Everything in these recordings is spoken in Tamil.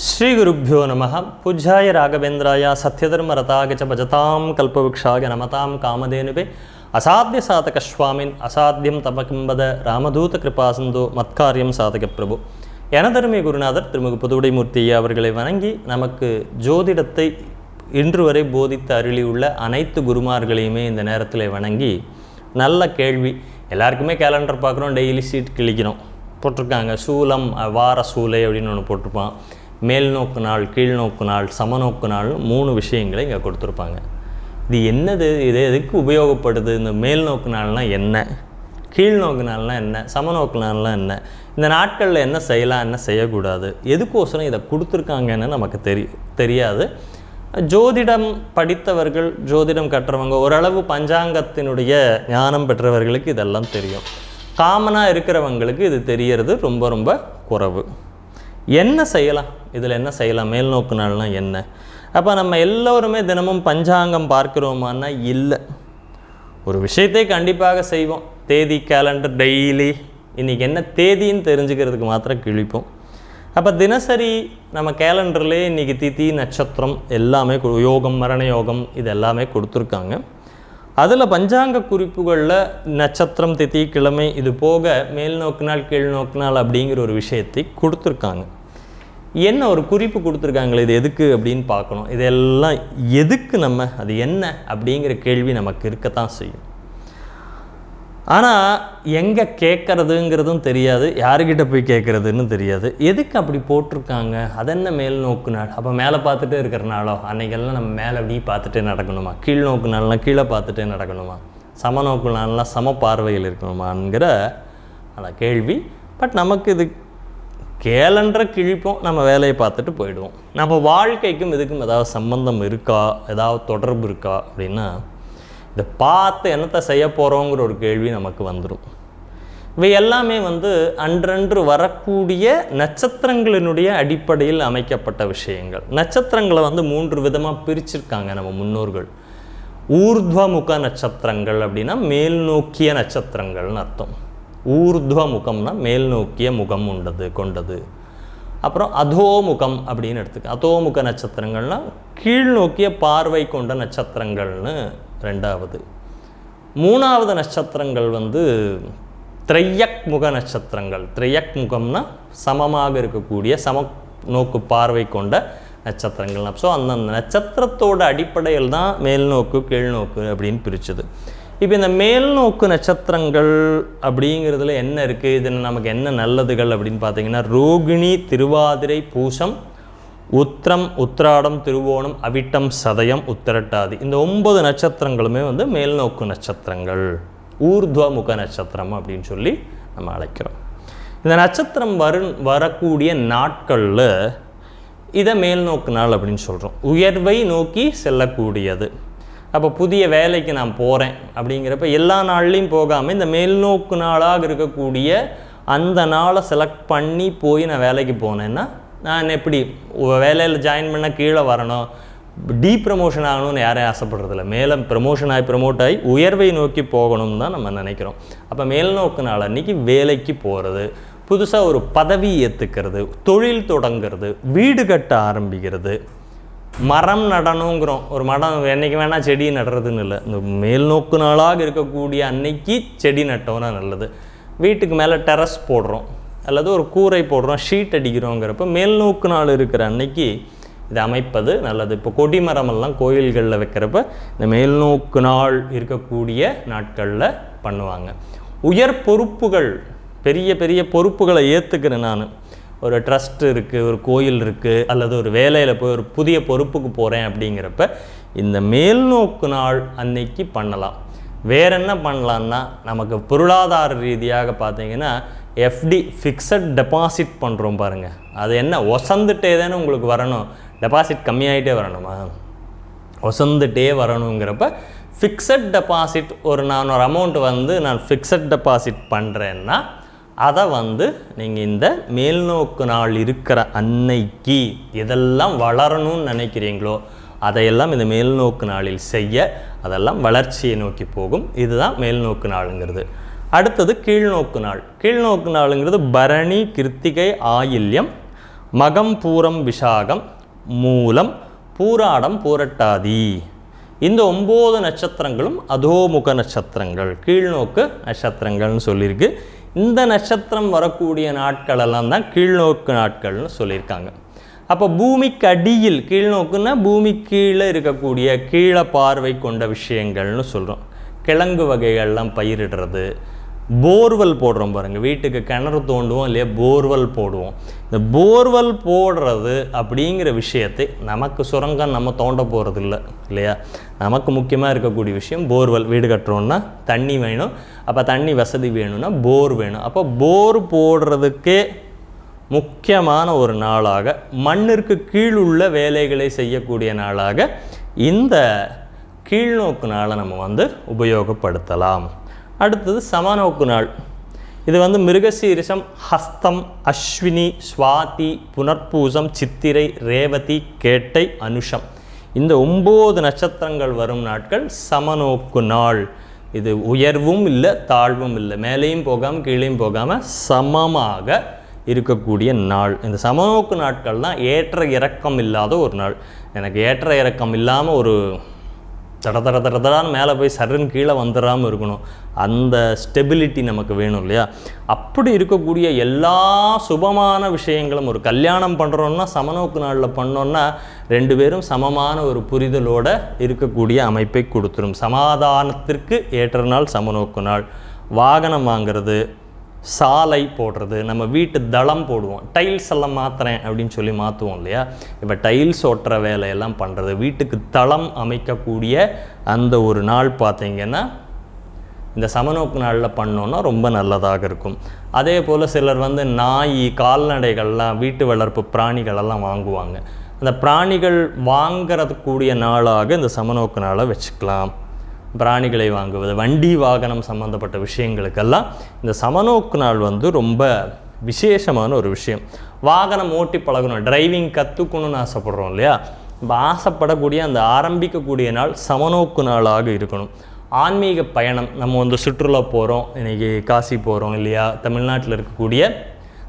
ஸ்ரீகுருப்போ நம பூஜ்யாய ராகவேந்திராய சத்யதர்மரதாகச்ச பஜதாம் கல்பவృక్షாய நமதாம் காமதேனுபே அசாத்திய சாதக சுவாமின் அசாத்தியம் தபகிம்பத ராமதூத கிருபாசந்தோ மத்காரியம் சாதக பிரபு. எனதருமை குருநாதர் திருமுக புதுவுடைமூர்த்தி அவர்களை வணங்கி நமக்கு ஜோதிடத்தை இன்று வரை போதித்து அருளியுள்ள அனைத்து குருமார்களையுமே இந்த நேரத்தில் வணங்கி நல்ல கேள்வி. எல்லாருக்குமே கேலண்டர் பார்க்குறோம் டெய்லி சீட் கிழிக்கிறோம். போட்டிருக்காங்க சூலம் வார சூலை அப்படின்னு ஒன்று போட்டிருப்பான். மேல் நோக்கு நாள் கீழ் நோக்கு நாள் சமநோக்கு நாள் மூணு விஷயங்களை இங்கே கொடுத்துருப்பாங்க. இது என்னது? இது எதுக்கு உபயோகப்படுது? இந்த மேல் நோக்கு நாள்னால் என்ன? கீழ் நோக்கு நாள்னால் என்ன? சமநோக்கு நாள்லாம் என்ன? இந்த நாட்களில் என்ன செய்யலாம்? என்ன செய்யக்கூடாது? எதுக்கோசரம் இதை கொடுத்துருக்காங்கன்னு நமக்கு தெரி தெரியாது. ஜோதிடம் படித்தவர்கள் ஜோதிடம் கற்றவங்க ஓரளவு பஞ்சாங்கத்தினுடைய ஞானம் பெற்றவர்களுக்கு இதெல்லாம் தெரியும். காமனாக இருக்கிறவங்களுக்கு இது தெரியறது ரொம்ப ரொம்ப குறைவு. என்ன செய்யலாம்? இதில் என்ன செய்யலாம்? மேல்நோக்கு நாள்னால் என்ன? அப்போ நம்ம எல்லோருமே தினமும் பஞ்சாங்கம் பார்க்கிறோமான்னா இல்லை. ஒரு விஷயத்தை கண்டிப்பாக செய்வோம். தேதி கேலண்டர் டெய்லி இன்றைக்கி என்ன தேதின்னு தெரிஞ்சுக்கிறதுக்கு மாத்திரம் கிழிப்போம். அப்போ தினசரி நம்ம கேலண்டர்லேயே இன்றைக்கி திதி நட்சத்திரம் எல்லாமே கு- யோகம் மரண யோகம் இது எல்லாமே கொடுத்துருக்காங்க. அதில் பஞ்சாங்க குறிப்புகளில் நட்சத்திரம் திதி கிழமை இது போக மேல் நோக்கினால் நாள் கீழ் நோக்கினால் நாள் அப்படிங்கிற ஒரு விஷயத்தை கொடுத்துருக்காங்க. என்ன ஒரு குறிப்பு கொடுத்துருக்காங்களே இது எதுக்கு அப்படின்னு பார்க்கணும். இதெல்லாம் எதுக்கு நம்ம அது என்ன அப்படிங்கிற கேள்வி நமக்கு இருக்கத்தான் செய்யும். ஆனால் எங்கே கேட்குறதுங்கிறதும் தெரியாது யாருக்கிட்ட போய் கேட்குறதுன்னு தெரியாது. எதுக்கு அப்படி போட்டிருக்காங்க? அதென்ன மேல் நோக்கு நாள்? அப்போ மேலே பார்த்துட்டே இருக்கிறனாலோ அன்றைக்கெல்லாம் நம்ம மேலே அப்படியே பார்த்துட்டே நடக்கணுமா? கீழ் நோக்கு நாள்லாம் கீழே பார்த்துட்டே நடக்கணுமா? சம நோக்கு நாள்லாம் சம பார்வையில் இருக்கணுமாங்கிற அந்த கேள்வி. பட் நமக்கு இது கேலண்டரை கிழிப்போம் நம்ம வேலையை பார்த்துட்டு போயிடுவோம். நம்ம வாழ்க்கைக்கும் இதுக்கும் ஏதாவது சம்பந்தம் இருக்கா? ஏதாவது தொடர்பு இருக்கா? அப்படின்னா இதை பார்த்து என்னத்தை செய்ய போகிறோங்கிற ஒரு கேள்வி நமக்கு வந்துடும் இவை எல்லாமே வந்து அன்றன்று வரக்கூடிய நட்சத்திரங்களினுடைய அடிப்படையில் அமைக்கப்பட்ட விஷயங்கள். நட்சத்திரங்களை வந்து மூன்று விதமாக பிரிச்சிருக்காங்க நம்ம முன்னோர்கள். ஊர்துவமுக நட்சத்திரங்கள் அப்படின்னா மேல் நோக்கிய நட்சத்திரங்கள்னு அர்த்தம். ஊர்துவ முகம்னா மேல் நோக்கிய முகம் உண்டது கொண்டது. அப்புறம் அதோமுகம் அப்படின்னு எடுத்துக்க அதோமுக நட்சத்திரங்கள்னா கீழ் நோக்கிய பார்வை கொண்ட நட்சத்திரங்கள்னு ரெண்டாவது. மூணாவது நட்சத்திரங்கள் வந்து திரையக் முக நட்சத்திரங்கள். திரையக் முகம்னா சமமாக இருக்கக்கூடிய சம நோக்கு பார்வை கொண்ட நட்சத்திரங்கள் ஸோ அந்த நட்சத்திரத்தோட அடிப்படையில் தான் மேல் நோக்கு கீழ் நோக்கு அப்படின்னு பிரிச்சுது. இப்போ இந்த மேல் நோக்கு நட்சத்திரங்கள் அப்படிங்கிறதுல என்ன இருக்குது இதில் நமக்கு என்ன நல்லதுகள் அப்படின்னு பார்த்தீங்கன்னா ரோகிணி திருவாதிரை பூசம் உத்திரம் உத்திராடம் திருவோணம் அவிட்டம் சதயம் உத்திரட்டாதி. இந்த ஒன்பது நட்சத்திரங்களுமே வந்து மேல்நோக்கு நட்சத்திரங்கள் ஊர்துவமுக நட்சத்திரம் அப்படின்னு சொல்லி நம்ம அழைக்கிறோம். இந்த நட்சத்திரம் வரு வரக்கூடிய நாட்களில் இதை மேல்நோக்கு நாள் அப்படின்னு சொல்கிறோம் உயர்வை நோக்கி செல்லக்கூடியது. அப்போ புதிய வேலைக்கு நான் போகிறேன் அப்படிங்கிறப்ப எல்லா நாள்லேயும் போகாமல் இந்த மேல்நோக்கு நாளாக இருக்கக்கூடிய அந்த நாளை செலக்ட் பண்ணி போய் நான் வேலைக்கு போனேன்னா நான் எப்படி வேலையில் ஜாயின் பண்ண கீழே வரணும் டீ ப்ரமோஷன் ஆகணும்னு யாரையும் ஆசைப்படுறதில்ல. மேலே ப்ரமோஷன் ஆகி ப்ரமோட் ஆகி உயர்வை நோக்கி போகணும்னு தான் நம்ம நினைக்கிறோம். அப்போ மேல்நோக்கு நாள் அன்றைக்கி வேலைக்கு போகிறது புதுசாக ஒரு பதவி ஏற்றுக்கிறது தொழில் தொடங்குறது வீடு கட்ட ஆரம்பிக்கிறது மரம் நடணுங்கிறோம். ஒரு மரம் என்னைக்கு வேணால் செடி நடுறதுன்னு இல்லை. இந்த மேல்நோக்கு நாளாக இருக்கக்கூடிய அன்னைக்கு செடி நட்டோம்னா நல்லது. வீட்டுக்கு மேலே டெரஸ் போடுறோம். அல்லது ஒரு கூரை போடுறோம் ஷீட் அடிக்கிறோங்கிறப்ப மேல்நோக்கு நாள் இருக்கிற அன்னைக்கு இதை அமைப்பது நல்லது. இப்போ கொடி மரமெல்லாம் கோயில்களில் வைக்கிறப்ப இந்த மேல்நோக்கு நாள் இருக்கக்கூடிய நாட்களில் பண்ணுவாங்க. உயர் பொறுப்புகள் பெரிய பெரிய பொறுப்புகளை ஏற்றுக்கிறேன் நான். ஒரு ட்ரஸ்ட் இருக்குது ஒரு கோயில் இருக்குது அல்லது ஒரு வேலையில் போய் ஒரு புதிய பொறுப்புக்கு போகிறேன் அப்படிங்கிறப்ப இந்த மேல்நோக்கு நாள் அன்னைக்கு பண்ணலாம். வேற என்ன பண்ணலான்னா நமக்கு பொருளாதார ரீதியாக பார்த்தீங்கன்னா எஃப்டி ஃபிக்ஸட் டெபாசிட் பண்ணுறோம் பாருங்கள் அது என்ன? ஒசந்துட்டே தானே உங்களுக்கு வரணும். டெபாசிட் கம்மியாகிட்டே வரணுமா? ஒசந்துட்டே வரணுங்கிறப்ப ஃபிக்ஸட் டெபாசிட் ஒரு நான் ஒரு அமௌண்ட் வந்து நான் ஃபிக்ஸட் டெபாசிட் பண்ணுறேன்னா அதை வந்து நீங்கள் இந்த மேல்நோக்கு நாள் இருக்கிற அன்னைக்கு எதெல்லாம் வளரணும்னு நினைக்கிறீங்களோ அதையெல்லாம் இந்த மேல்நோக்கு நாளில் செய்ய அதெல்லாம் வளர்ச்சியை நோக்கி போகும். இதுதான் மேல்நோக்கு நாளுங்கிறது. அடுத்தது கீழ்நோக்கு நாள். கீழ்நோக்கு நாளுங்கிறது பரணி கிருத்திகை ஆயில்யம் மகம் பூரம் விஷாகம் மூலம் பூராடம் பூரட்டாதி. இந்த ஒம்பது நட்சத்திரங்களும் அதோமுக நட்சத்திரங்கள். கீழ்நோக்கு நட்சத்திரங்கள்னு சொல்லியிருக்கு. இந்த நட்சத்திரம் வரக்கூடிய நாட்களெல்லாம் தான் கீழ்நோக்கு நாட்கள்னு சொல்லியிருக்காங்க. அப்போ பூமிக்கு அடியில் கீழ்நோக்குன்னா பூமி கீழே இருக்கக்கூடிய கீழே பார்வை கொண்ட விஷயங்கள்னு சொல்கிறோம் கிழங்கு வகைகள்லாம் பயிரிடுறது போர்வெல் போடுறோம் பாருங்கள் வீட்டுக்கு கிணறு தோண்டுவோம் இல்லையா? போர்வெல் போடுவோம். இந்த போர்வெல் போடுறது அப்படிங்கிற விஷயத்தை நமக்கு சுரங்கம் நம்ம தோண்ட போகிறது இல்லை இல்லையா? நமக்கு முக்கியமாக இருக்கக்கூடிய விஷயம் போர்வெல். வீடு கட்டுறோம்னா தண்ணி வேணும். அப்போ தண்ணி வசதி வேணும்னா போர் வேணும். அப்போ போர் போடுறதுக்கே முக்கியமான ஒரு நாளாக மண்ணிற்கு கீழுள்ள வேலைகளை செய்யக்கூடிய நாளாக இந்த கீழ்நோக்கு நாளை நம்ம வந்து உபயோகப்படுத்தலாம். அடுத்தது சமநோக்கு நாள். இது வந்து மிருகசீரிஷம் ஹஸ்தம் அஸ்வினி சுவாதி புனர்பூசம் சித்திரை ரேவதி கேட்டை அனுஷம். இந்த ஒம்பது நட்சத்திரங்கள் வரும் நாட்கள் சமநோக்கு நாள். இது உயர்வும் இல்லை தாழ்வும் இல்லை. மேலேயும் போகாமல் கீழேயும் போகாமல் சமமாக இருக்கக்கூடிய நாள். இந்த சமநோக்கு நாட்கள் தான் ஏற்ற இறக்கம் இல்லாத ஒரு நாள். எனக்கு ஏற்ற இறக்கம் இல்லாமல் ஒரு தட தட தட தடான்னு மேலே போய் சரன் கீழே வந்துடாமல் இருக்கணும். அந்த ஸ்டெபிலிட்டி நமக்கு வேணும் இல்லையா? அப்படி இருக்கக்கூடிய எல்லா சுபமான விஷயங்களும் ஒரு கல்யாணம் பண்ணுறோன்னா சமநோக்கு நாளில் பண்ணோன்னா ரெண்டு பேரும் சமமான ஒரு புரிதலோட இருக்கக்கூடிய அமைப்பை கொடுத்துரும். சமாதானத்திற்கு ஏற்ற நாள் சமநோக்கு நாள். வாகனம் வாங்குறது சாலை போடுறது நம்ம வீட்டு தளம் போடுவோம். டைல்ஸ் எல்லாம் மாற்றுறேன் அப்படின்னு சொல்லி மாற்றுவோம் இல்லையா? இப்போ டைல்ஸ் ஒட்டுற வேலையெல்லாம் பண்ணுறது வீட்டுக்கு தளம் அமைக்கக்கூடிய அந்த ஒரு நாள் பார்த்திங்கன்னா இந்த சமநோக்கு நாளில் பண்ணோன்னா ரொம்ப நல்லதாக இருக்கும். அதே போல் சிலர் வந்து நாய் கால்நடைகள்லாம் வீட்டு வளர்ப்பு பிராணிகளெல்லாம் வாங்குவாங்க. அந்த பிராணிகள் வாங்கிறதுக்கூடிய நாளாக இந்த சமநோக்கு நாளை வச்சுக்கலாம். பிராணிகளை வாங்குவது வண்டி வாகனம் சம்மந்தப்பட்ட விஷயங்களுக்கெல்லாம் இந்த சமநோக்கு நாள் வந்து ரொம்ப விசேஷமான ஒரு விஷயம். வாகனம் ஓட்டி பழகணும் டிரைவிங் கற்றுக்கணும்னு ஆசைப்படுறோம் இல்லையா? நம்ம ஆசைப்படக்கூடிய அந்த ஆரம்பிக்கக்கூடிய நாள் சமநோக்கு நாளாக இருக்கணும். ஆன்மீக பயணம் நம்ம வந்து சுற்றுலா போகிறோம் இன்றைக்கி காசி போகிறோம் இல்லையா? தமிழ்நாட்டில் இருக்கக்கூடிய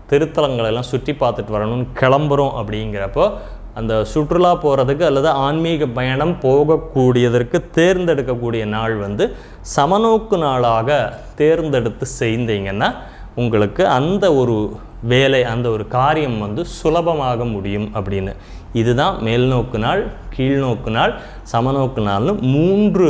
திருத்தலங்களை எல்லாம் சுற்றி பார்த்துட்டு வரணும்னு கிளம்புறோம் அப்படிங்கிறப்போ அந்த சுற்றுலா போகிறதுக்கு அல்லது ஆன்மீக பயணம் போகக்கூடியதற்கு தேர்ந்தெடுக்கக்கூடிய நாள் வந்து சமநோக்கு நாளாக தேர்ந்தெடுத்து செய்தீங்கன்னா உங்களுக்கு அந்த ஒரு வேலை அந்த ஒரு காரியம் வந்து சுலபமாக முடியும் அப்படின்னு. இதுதான் மேல்நோக்கு நாள் கீழ்நோக்கு நாள் சமநோக்கு நாள்னு மூன்று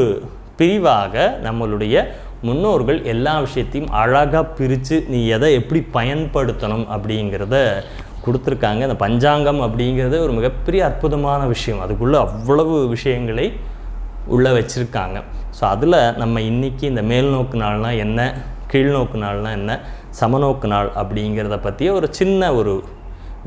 பிரிவாக நம்மளுடைய முன்னோர்கள் எல்லா விஷயத்தையும் அழகாக பிரித்து நீ எதை எப்படி பயன்படுத்தணும் அப்படிங்கிறத கொடுத்துருக்காங்க. இந்த பஞ்சாங்கம் அப்படிங்கிறது ஒரு மிகப்பெரிய அற்புதமான விஷயம். அதுக்குள்ளே அவ்வளவு விஷயங்களை உள்ளே வச்சுருக்காங்க. ஸோ அதில் நம்ம இன்றைக்கி இந்த மேல்நோக்கு நாள்னால் என்ன கீழ்நோக்கு நாள்னால் என்ன சமநோக்கு நாள் அப்படிங்கிறத பற்றிய ஒரு சின்ன ஒரு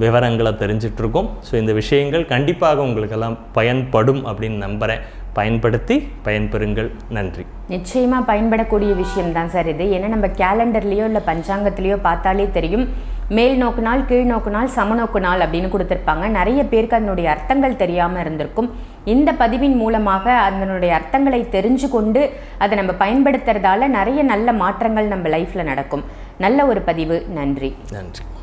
விவரங்களை தெரிஞ்சிட்ருக்கோம். ஸோ இந்த விஷயங்கள் கண்டிப்பாக உங்களுக்கெல்லாம் பயன்படும் அப்படின்னு நம்புகிறேன் பயன்படுத்தி பயன்பெறுங்கள். நன்றி. நிச்சயமாக பயன்படக்கூடிய விஷயம் தான் சார் இது. ஏன்னா நம்ம கேலண்டர்லேயோ இல்லை பஞ்சாங்கத்திலேயோ பார்த்தாலே தெரியும். மேல் நோக்கு நாள் கீழ் நோக்கு நாள் சமநோக்கு நாள் அப்படின்னு கொடுத்துருப்பாங்க. நிறைய பேருக்கு அதனுடைய அர்த்தங்கள் தெரியாமல் இருந்திருக்கும். இந்த பதிவின் மூலமாக அதனுடைய அர்த்தங்களை தெரிஞ்சு கொண்டு அதை நம்ம பயன்படுத்துறதால நிறைய நல்ல மாற்றங்கள் நம்ம லைஃப்பில் நடக்கும். நல்ல ஒரு பதிவு. நன்றி. நன்றி.